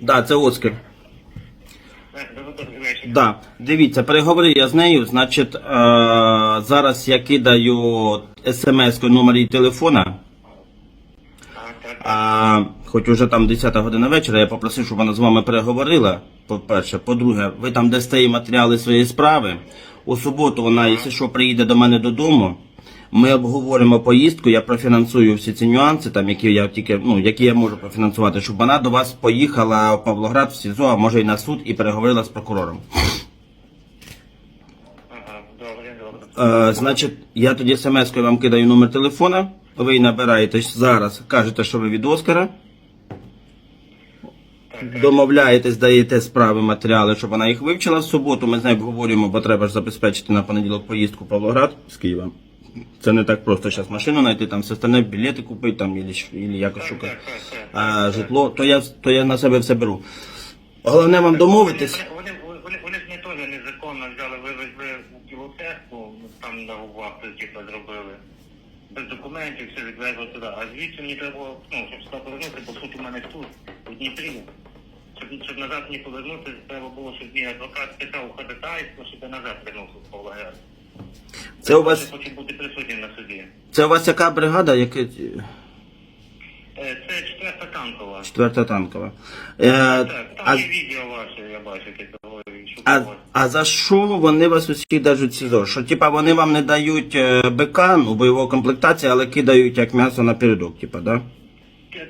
Да, це Оскар. Да. Дивіться, переговорив я з нею. Значить, е, зараз я кидаю смс номер її телефона. А, хоч уже там 10 година вечора, я попросив, щоб вона з вами переговорила. По-перше, по-друге, ви там дасте їй матеріали своєї справи. У суботу вона, якщо що, приїде до мене додому. Ми обговоримо поїздку, я профінансую всі ці нюанси, там, які я тільки, ну, які я можу профінансувати, щоб вона до вас поїхала в Павлоград в СІЗО, а може і на суд, і переговорила з прокурором. Е, значить, я тоді смс-кою вам кидаю номер телефона, ви набираєтесь зараз, кажете, що ви від Оскара. Домовляєтесь, даєте справи, матеріали, щоб вона їх вивчила в суботу. Ми з нею обговорюємо, бо треба ж забезпечити на понеділок поїздку в Павлоград з Києва. Це не так просто зараз машину знайти, там все остальне, білети купити, там, і, і якось шукати. А житло, то я, то я на себе все беру. Головне вам домовитись. Вони, вони, вони, вони ж не теж незаконно взяли, вивезли у Кілоцеркву, там на вахту, типу, зробили. Без документів все відвезли туди. А звідси мені треба, ну, щоб сюди повернути, бо суд у мене тут, у Дніпрі. Щоб, щоб назад мені повернути, треба було, щоб мій адвокат писав ходатайство, щоб я назад вернувся в Павлоград. Це у вас, хочу бути присутнім на суді. це у вас яка бригада? Яке, Е, Це четверта танкова. четверта танкова. Е, Так, а, там є відео ваше, я бачу, яке того, що а, а за що вони вас усіх держать в СІЗО? Що типа вони вам не дають е, БК, ну, бойової комплектації, але кидають як м'ясо на передок, типа, да? Е,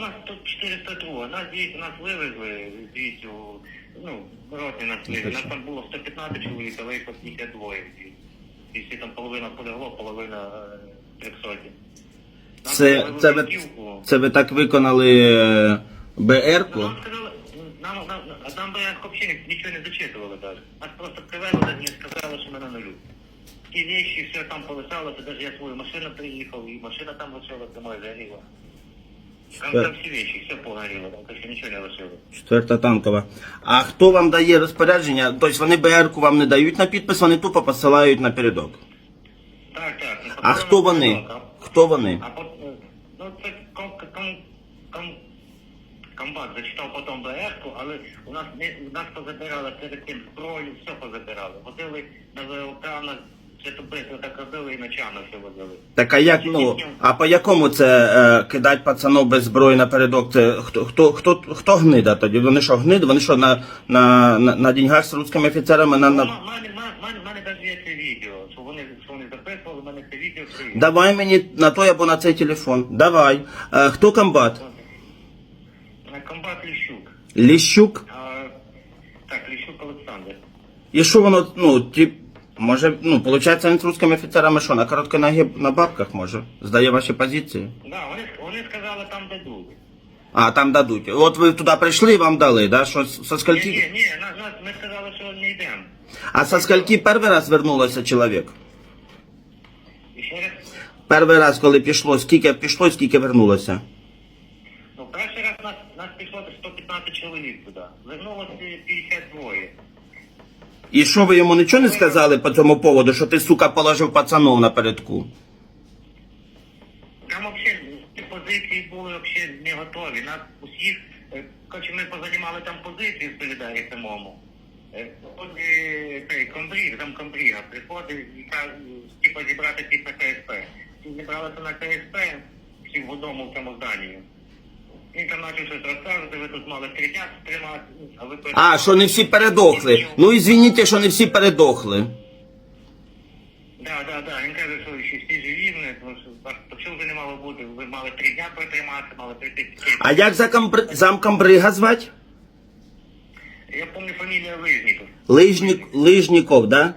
нас тут 402, нас звідси нас вивезли звідси, у- ну, роти нас вивезли. Нас там було 115 чоловік, а виїхав тільки двоє звідси. І всі там половина полягло, половина е, 300. Це, це, ви, це ви так виконали е, БР-ку? Нам сказали, нам, нам, нам би взагалі нічого не зачитували навіть. Нас просто привезли, не сказали, що ми на нулю. Ті речі, все там полишалося, навіть я свою машину приїхав, і машина там лишилася, моя загоріла. Там, Що? там всі вещи, все погоріло, там ще нічого не лишило. Четверта танкова. А хто вам дає розпорядження? Тобто вони БР-ку вам не дають на підпис, вони тупо посилають на передок. Так, так. ну, А потім хто вони? було, Хто вони? А пот- е, ну це ком, ком, ком, комбат зачитав потім БР-ку, але у нас не у нас позабирали перед тим зброю, все позабирали. Водили на ВЛК, на святописи так робили і ночами все водили. Так а як, ну, а по якому це е, кидать пацанов без зброї на передок? Це хто, хто, хто, хто гнида тоді? Вони що, гниди? Вони що, на, на, на, на деньгах з русскими офіцерами на, на... мене, мене, мене, мене навіть є це відео, що вони, що вони записували, мене це відео все. Давай мені на той або на цей телефон. Давай. Е, хто комбат? Комбат Ліщук. Ліщук? А, так, Ліщук Олександр. І що воно, ну, ті, може, ну, виходить, він з русскими офіцерами що, на коротконогі на бабках може? Здає ваші позиції? Да, вони, вони сказали, там дадуть. А, там дадуть. От ви туди прийшли і вам дали, да? Що, со скольки... ні, ні, нас, нас, ми сказали, що не йдемо. А со скольки перший раз вернулося чоловік? Ще раз, Перший раз, коли пішло, скільки пішло, скільки вернулося? ну, перший раз нас, нас пішло 115 чоловік туди. Вернулося 52. І що ви йому нічого не сказали по цьому поводу, що ти, сука, положив пацанов напередку? Там взагалі ці позиції були взагалі не готові. Нас усіх, е, коротше, ми позаймали там позиції Солідарі самому. Е, е, цей комбріг, там комбріга каже, типу, зібрати всіх на КСП. Всі зібралися на КСП, всі в одному в цьому зданні. Почав щось розказувати, ви тут мали дня тримати, а ви А, що не всі передохли. Ну і звініть, що не всі передохли. Да, да, да. Він каже, що ще всі живі, вони, тому що вас почув вже не мало бути. Ви мали три дня протримати, мали прийти. А як за комбри... замкомбрига звати? Я пам'ятаю фамілія Лижніков. Лижнік... Лижніков, да?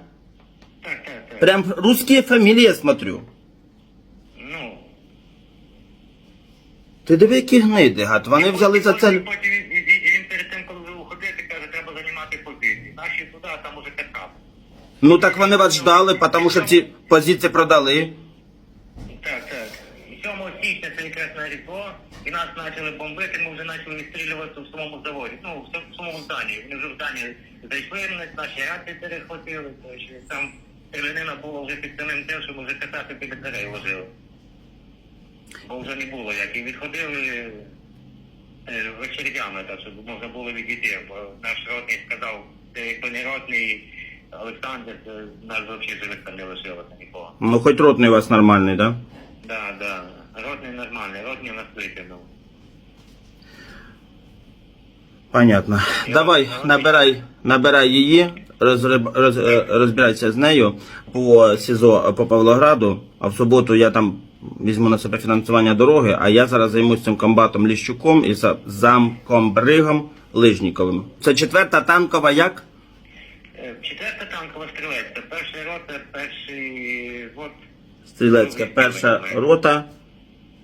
Так, так, так. Прям русские фамилии я смотрю. Ну. Ти диви, які гниди, гад. Вони взяли за це... Потім він, він, він перед тим, коли ви уходите, каже, треба займати позиції. Наші туди, а там уже каткап. Ну так вони вас ждали, тому що ці позиції продали. Так, так. 7 січня це якраз на Різдво, і нас почали бомбити, ми вже почали відстрілюватися в самому заводі, ну, в сам- в самому зданні. Вони вже в здані зайшли, наші рації перехватили, то там стрілянина була вже під самим тим, що ми вже катати біля дверей ложили. Бо вже не було як. І відходили, е, очередями, так, щоб можна було відійти. Бо наш ротний сказав, «Ти не ротний, Олександр, то нас взагалі живих не лишилося нікого. Ну, хоч ротний у вас нормальний, да? Да, да. Ротний нормальний, ротний у нас викинув. Понятно. Давай, набирай, набирай її, розриб- роз, е, розбирайся з нею по СІЗО по Павлограду, а в суботу я там візьму на себе фінансування дороги, а я зараз займусь цим комбатом Ліщуком і за- замком Бригом Лижніковим. Це четверта танкова як? Е, Четверта танкова стрілецька, перший рота, перший взвод. Стрілецька перша рота,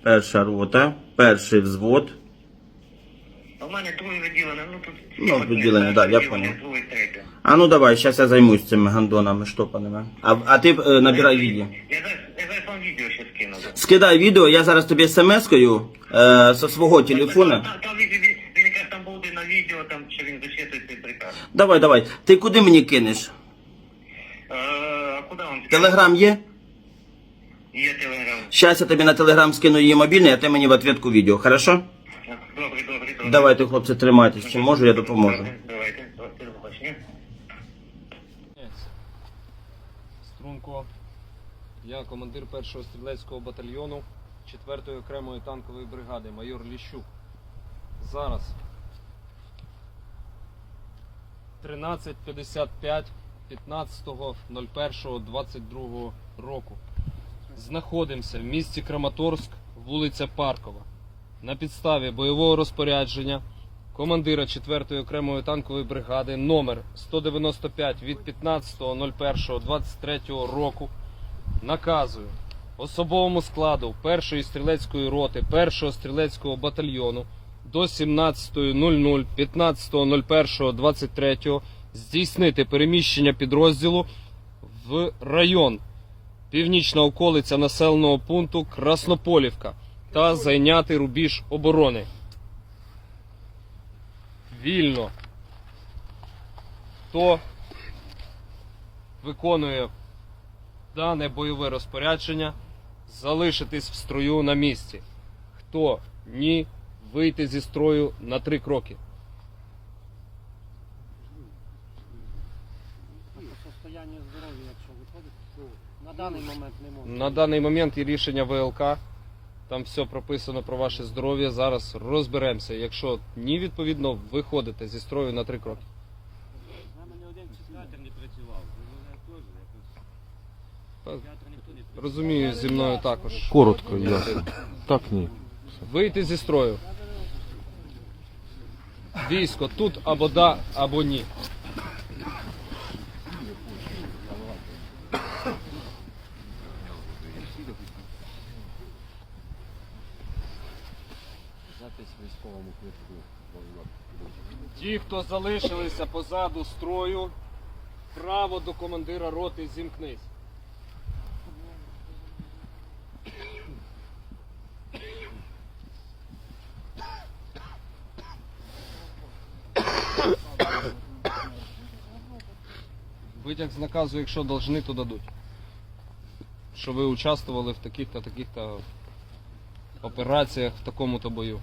перша рота, перший взвод. А мене друге відділення, ну тут... Ну, одне, відділення, да, я понял. А ну давай, зараз я займусь цими гандонами штопаними. А, а ти е, набирай відео. Я зараз, відео ще скину. Скидай відео, я зараз тобі смс-кою е, зі свого телефона. Там, там, він, він, він якраз там буде на відео, там, що він зачитує цей приказ. Давай, давай. Ти куди мені кинеш? Е, а куди вам? Телеграм є? Є телеграм. Щас я тобі на телеграм скину її мобільний, а ти мені в ответку відео, хорошо? Добре, добре, добре. Давайте, хлопці, тримайтесь. Чим можу, я допоможу. Давайте, давайте, до побачення. Струнко. Я командир першого стрілецького батальйону 4-ї окремої танкової бригади, майор Ліщук. Зараз 13.55 15.01.22 року. Знаходимося в місті Краматорськ, вулиця Паркова. На підставі бойового розпорядження командира 4-ї окремої танкової бригади номер 195 від 15.01.23 року наказую особовому складу 1-ї стрілецької роти 1-го стрілецького батальйону до 17.00 15.01.23 здійснити переміщення підрозділу в район північна околиця населеного пункту Краснополівка та зайняти рубіж оборони. Вільно. Хто виконує дане бойове розпорядження, залишитись в строю на місці. Хто ні, вийти зі строю на три кроки. По здоров'я, якщо виходить, на даний момент не можна. На даний момент є рішення ВЛК. Там все прописано про ваше здоров'я. Зараз розберемося. Якщо ні, відповідно, виходите зі строю на три кроки. мене один психіатр не працював. теж Та, психіатр ніхто не Розумію, зі мною також. Коротко, ясно. Так ні. Вийти зі строю. Військо тут або да, або ні. Ті, хто залишилися позаду строю, право до командира роти зімкнись. Витяг з наказу, якщо должны, то дадуть. Що ви участвували в таких-то таких-то операціях в такому-то бою.